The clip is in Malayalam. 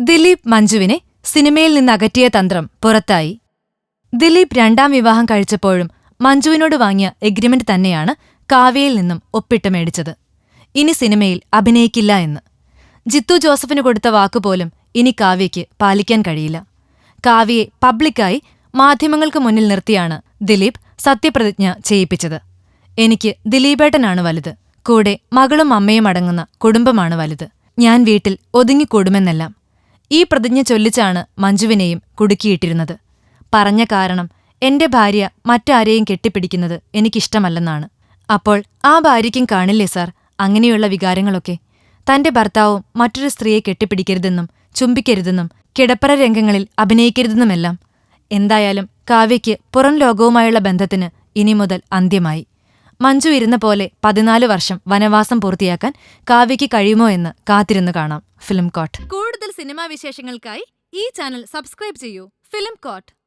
ദിലീപ് മഞ്ജുവിനെ സിനിമയിൽ നിന്ന് അകറ്റിയ തന്ത്രം പുറത്തായി. ദിലീപ് രണ്ടാം വിവാഹം കഴിച്ചപ്പോഴും മഞ്ജുവിനോട് വാങ്ങിയ എഗ്രിമെന്റ് തന്നെയാണ് കാവ്യയിൽ നിന്നും ഒപ്പിട്ട് മേടിച്ചത്. ഇനി സിനിമയിൽ അഭിനയിക്കില്ല എന്ന്. ജിത്തു ജോസഫിന് കൊടുത്ത വാക്കുപോലും ഇനി കാവ്യയ്ക്ക് പാലിക്കാൻ കഴിയില്ല. കാവ്യയെ പബ്ലിക്കായി മാധ്യമങ്ങൾക്ക് മുന്നിൽ നിർത്തിയാണ് ദിലീപ് സത്യപ്രതിജ്ഞ ചെയ്യിപ്പിച്ചത്. എനിക്ക് ദിലീപേട്ടനാണ് വലുത്. കൂടെ മകളും അമ്മയും അടങ്ങുന്ന കുടുംബമാണ് വലുത്. ഞാൻ വീട്ടിൽ ഒതുങ്ങിക്കൂടുമെന്നെല്ലാം. ഈ പ്രതിജ്ഞ ചൊല്ലിച്ചാണ് മഞ്ജുവിനെയും കുടുക്കിയിട്ടിരുന്നത്. പറഞ്ഞ കാരണം എന്റെ ഭാര്യ മറ്റാരെയും കെട്ടിപ്പിടിക്കുന്നത് എനിക്കിഷ്ടമല്ലെന്നാണ്. അപ്പോൾ ആ ഭാര്യയ്ക്കും കാണില്ലേ സാർ? അങ്ങനെയുള്ള വികാരങ്ങളൊക്കെ. തന്റെ ഭർത്താവും മറ്റൊരു സ്ത്രീയെ കെട്ടിപ്പിടിക്കരുതെന്നും ചുംബിക്കരുതെന്നും കിടപ്പറ രംഗങ്ങളിൽ അഭിനയിക്കരുതെന്നുമെല്ലാം. എന്തായാലും കാവ്യയ്ക്ക് പുറം ലോകവുമായുള്ള ബന്ധത്തിന് ഇനി മുതൽ അന്ത്യമായി. മഞ്ജു ഇരുന്ന പോലെ പതിനാല് വർഷം വനവാസം പൂർത്തിയാക്കാൻ കാവ്യയ്ക്ക് കഴിയുമോ എന്ന് കാത്തിരുന്നു കാണാം ഫിലിം കോട്ട്. കൂടുതൽ സിനിമാ വിശേഷങ്ങൾക്കായി ഈ ചാനൽ സബ്സ്ക്രൈബ് ചെയ്യൂ. Film court.